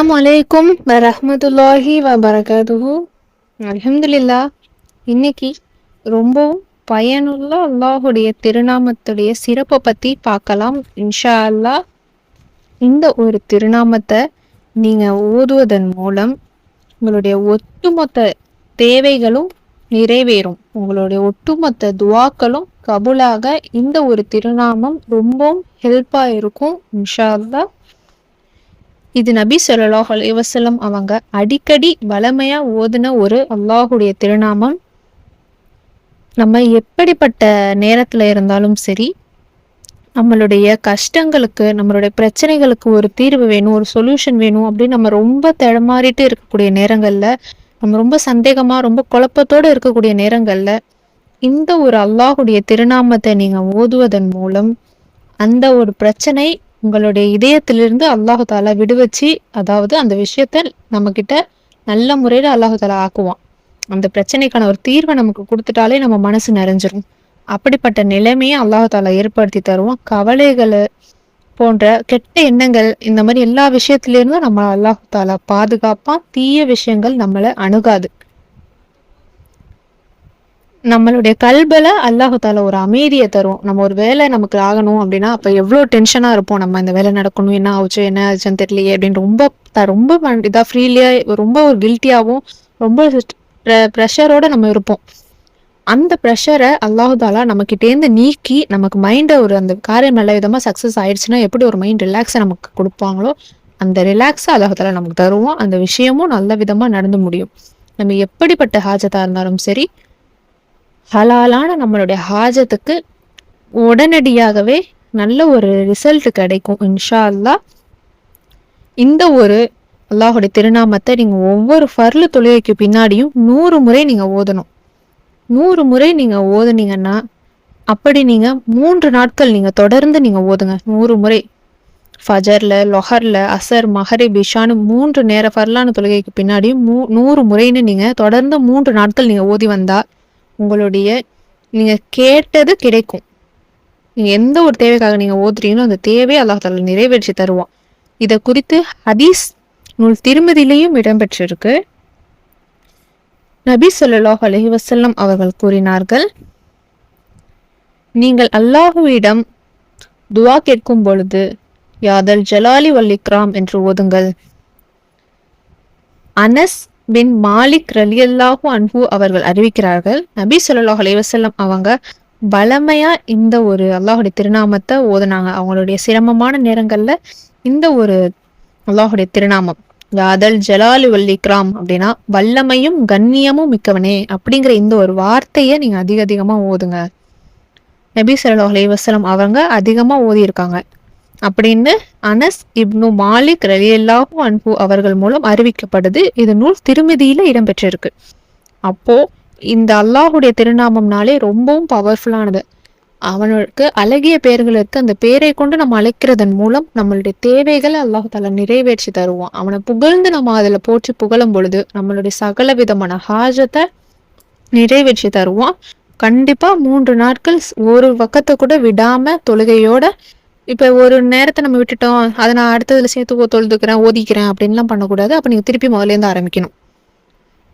அஸ்லாம் அலைக்கும் வரஹ்மத்துல்லாஹி வபரகாதுஹு அலமதுல்லா இன்னைக்கு ரொம்பவும் பயனுள்ள அல்லாஹுடைய திருநாமத்துடைய சிறப்பை பற்றி பார்க்கலாம். இன்ஷா அல்லாஹ் இந்த ஒரு திருநாமத்தை நீங்கள் ஓதுவதன் மூலம் உங்களுடைய ஒட்டுமொத்த தேவைகளும் நிறைவேறும். உங்களுடைய ஒட்டுமொத்த துவாக்களும் கபூலாக இந்த ஒரு திருநாமம் ரொம்பவும் ஹெல்ப்பாக இருக்கும். இன்ஷா அல்லாஹ் இது நபி ஸல்லல்லாஹு அலைஹி அவங்க அடிக்கடி வளமையா ஓதுன ஒரு அல்லாஹுடைய திருநாமம். நம்ம எப்படிப்பட்ட நேரத்துல இருந்தாலும் சரி நம்மளுடைய கஷ்டங்களுக்கு நம்மளுடைய பிரச்சனைகளுக்கு ஒரு தீர்வு வேணும் ஒரு சொல்யூஷன் வேணும் அப்படின்னு நம்ம ரொம்ப தடமாறிட்டு இருக்கக்கூடிய நேரங்கள்ல நம்ம ரொம்ப சந்தேகமா ரொம்ப குழப்பத்தோட இருக்கக்கூடிய நேரங்கள்ல இந்த ஒரு அல்லாஹுடைய திருநாமத்தை நீங்க ஓதுவதன் மூலம் அந்த ஒரு பிரச்சனை உங்களுடைய இதயத்திலிருந்து அல்லாஹு தாலா விடுவச்சு அதாவது அந்த விஷயத்த நம்ம கிட்ட நல்ல முறையில அல்லாஹு தாலா ஆக்குவான். அந்த பிரச்சனைக்கான ஒரு தீர்வை நமக்கு கொடுத்துட்டாலே நம்ம மனசு நிறைஞ்சிரும். அப்படிப்பட்ட நிலைமையை அல்லாஹு தாலா ஏற்படுத்தி தருவான். கவலைகள் போன்ற கெட்ட எண்ணங்கள் இந்த மாதிரி எல்லா விஷயத்திலிருந்தும் நம்ம அல்லாஹு தாலா பாதுகாப்பான். தீய விஷயங்கள் நம்மளை அணுகாது. நம்மளுடைய கல்பில் அல்லாஹால ஒரு அமைதியை தரும். நம்ம ஒரு வேலை நமக்கு ஆகணும் அப்படின்னா அப்போ எவ்வளோ டென்ஷனாக இருப்போம். நம்ம இந்த வேலை நடக்கணும் என்ன ஆச்சு என்ன ஆச்சுன்னு தெரியலையே அப்படின்னு ரொம்ப த- ரொம்ப இதாக ஃப்ரீலியாக ரொம்ப ஒரு கில்ட்டியாகவும் ரொம்ப ப்ரெஷரோட நம்ம இருப்போம். அந்த ப்ரெஷரை அல்லாஹாலா நம்மக்கிட்டேருந்து நீக்கி நமக்கு மைண்டை ஒரு அந்த காரியம் நல்ல விதமாக சக்ஸஸ் ஆயிடுச்சுன்னா எப்படி ஒரு மைண்ட் ரிலாக்ஸை நமக்கு கொடுப்பாங்களோ அந்த ரிலாக்ஸை அல்லாஹதால் நமக்கு தருவோம் அந்த விஷயமும் நல்ல விதமாக நடந்து முடியும். நம்ம எப்படிப்பட்ட ஹாஜத்தாக இருந்தாலும் சரி ஹலாலான நம்மளுடைய ஹாஜத்துக்கு உடனடியாகவே நல்ல ஒரு ரிசல்ட் கிடைக்கும் இன்ஷா அல்லாஹ் இந்த ஒரு அல்லாஹுடைய திருநாமத்தை நீங்கள் ஒவ்வொரு ஃபர்லு தொழுகைக்கு பின்னாடியும் நூறு முறை நீங்கள் ஓதணும். நூறு முறை நீங்கள் ஓதுனீங்கன்னா அப்படி நீங்கள் மூன்று நாட்கள் நீங்கள் தொடர்ந்து நீங்கள் ஓதுங்க நூறு முறை. ஃபஜர்ல லொஹர்ல அசர் மஹரி பிஷான்னு மூன்று நேர ஃபர்லான தொழுகைக்கு பின்னாடியும் மூ நூறு முறைன்னு நீங்கள் தொடர்ந்து மூன்று நாட்கள் நீங்கள் ஓதி வந்தால் உங்களுடைய நீங்கள் கேட்டது கிடைக்கும். நீங்கள் எந்த ஒரு தேவைக்காக நீங்கள் ஓதுறீங்களோ அந்த தேவையை அல்லாஹால நிறைவேற்றி தருவான். இதை குறித்து ஹதீஸ் நூல் திருமதியிலையும் இடம்பெற்றிருக்கு. நபி சொல்லாஹ் அலஹி வசல்லம் அவர்கள் கூறினார்கள் நீங்கள் அல்லாஹுவிடம் துவா கேட்கும் பொழுது யாதல் ஜலாலி வல்லிக்ராம் என்று ஓதுங்கள். அனஸ் பின் மாலிக் ரலியல்லாஹு அன்பு அவர்கள் அறிவிக்கிறார்கள் நபி சொல்லாஹ் அலைவசல்லம் அவங்க பலமையா இந்த ஒரு அல்லாஹுடைய திருநாமத்தை ஓதுனாங்க. அவங்களுடைய சிரமமான நேரங்கள்ல இந்த ஒரு அல்லாஹுடைய திருநாமம். யாதல் ஜலாலு வல்லிக்ராம் அப்படின்னா வல்லமையும் கண்ணியமும் மிக்கவனே அப்படிங்கிற இந்த ஒரு வார்த்தையை நீங்க அதிக அதிகமா ஓதுங்க. நபி ஸல்லல்லாஹு அலைஹி அவங்க அதிகமா ஓதி இருக்காங்க அப்படின்னு அனஸ் இப்னு மாலிக் ரலியல்லாஹு அன்பு அவர்கள் மூலம் அறிவிக்கப்படுது. இது நூல் திருமதியில இடம்பெற்றிருக்கு. அப்போ இந்த அல்லாஹுடைய திருநாமம்னாலே ரொம்பவும் பவர்ஃபுல்லானது அவனுக்கு அழகிய பேர்களுக்கு அந்த பேரை கொண்டு நம்ம அழைக்கிறதன் மூலம் நம்மளுடைய தேவைகளை அல்லாஹ் தாலா நிறைவேற்றி தருவான். அவனை புகழ்ந்து நம்ம அதுல போற்றி புகழும் பொழுது நம்மளுடைய சகல விதமான ஹாஜத்தை நிறைவேற்றி தருவான். கண்டிப்பா மூன்று நாட்கள் ஒரு பக்கத்தை கூட விடாம தொழுகையோட இப்போ ஒரு நேரத்தை நம்ம விட்டுட்டோம் அதை நான் அடுத்ததுல சேர்த்து தொழுதுக்கிறேன் ஓதிக்கிறேன் அப்படின்லாம் பண்ணக்கூடாது. அப்போ நீங்கள் திருப்பி முதலேருந்து ஆரம்பிக்கணும்.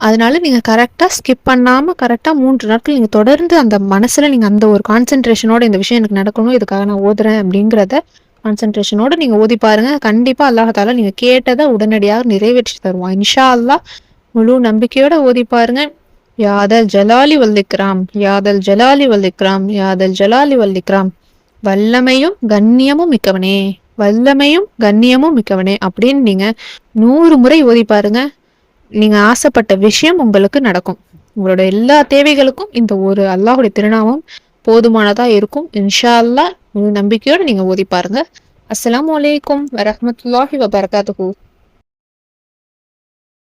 அதனால நீங்கள் கரெக்டாக ஸ்கிப் பண்ணாமல் கரெக்டாக மூன்று நாட்கள் நீங்கள் தொடர்ந்து அந்த மனசில் நீங்கள் அந்த ஒரு கான்சென்ட்ரேஷனோட இந்த விஷயம் எனக்கு நடக்கணும் இதுக்காக நான் ஓதுறேன் அப்படிங்கிறத கான்சென்ட்ரேஷனோட நீங்கள் ஓதி பாருங்க. கண்டிப்பாக அல்லாஹால நீங்கள் கேட்டதை உடனடியாக நிறைவேற்றி தருவான். இன்ஷா அல்லாஹ் முழு நம்பிக்கையோட ஓதி பாருங்க. யாதல் ஜலாலி வல்லிக்ராம் யாதல் ஜலாலி வல்லிக்ராம் யாதல் ஜலாலி வல்லிக்ராம் வல்லமையும் கண்ணியமும் மிக்கவனே. வல்லமையும் கண்ணியமும் மிக்கவனே அப்படின்னு நீங்க நூறு முறை ஓதி பாருங்க. நீங்க ஆசைப்பட்ட விஷயம் உங்களுக்கு நடக்கும். உங்களோட எல்லா தேவைகளுக்கும் இந்த ஒரு அல்லாஹுடைய திருநாமம் போதுமானதா இருக்கும். இன்ஷா அல்லாஹ் நம்பிக்கையோட நீங்க ஓதி பாருங்க. அஸ்லாம் வலைக்கும் வரமத்துல்லாஹி வபரகாத்துஹு.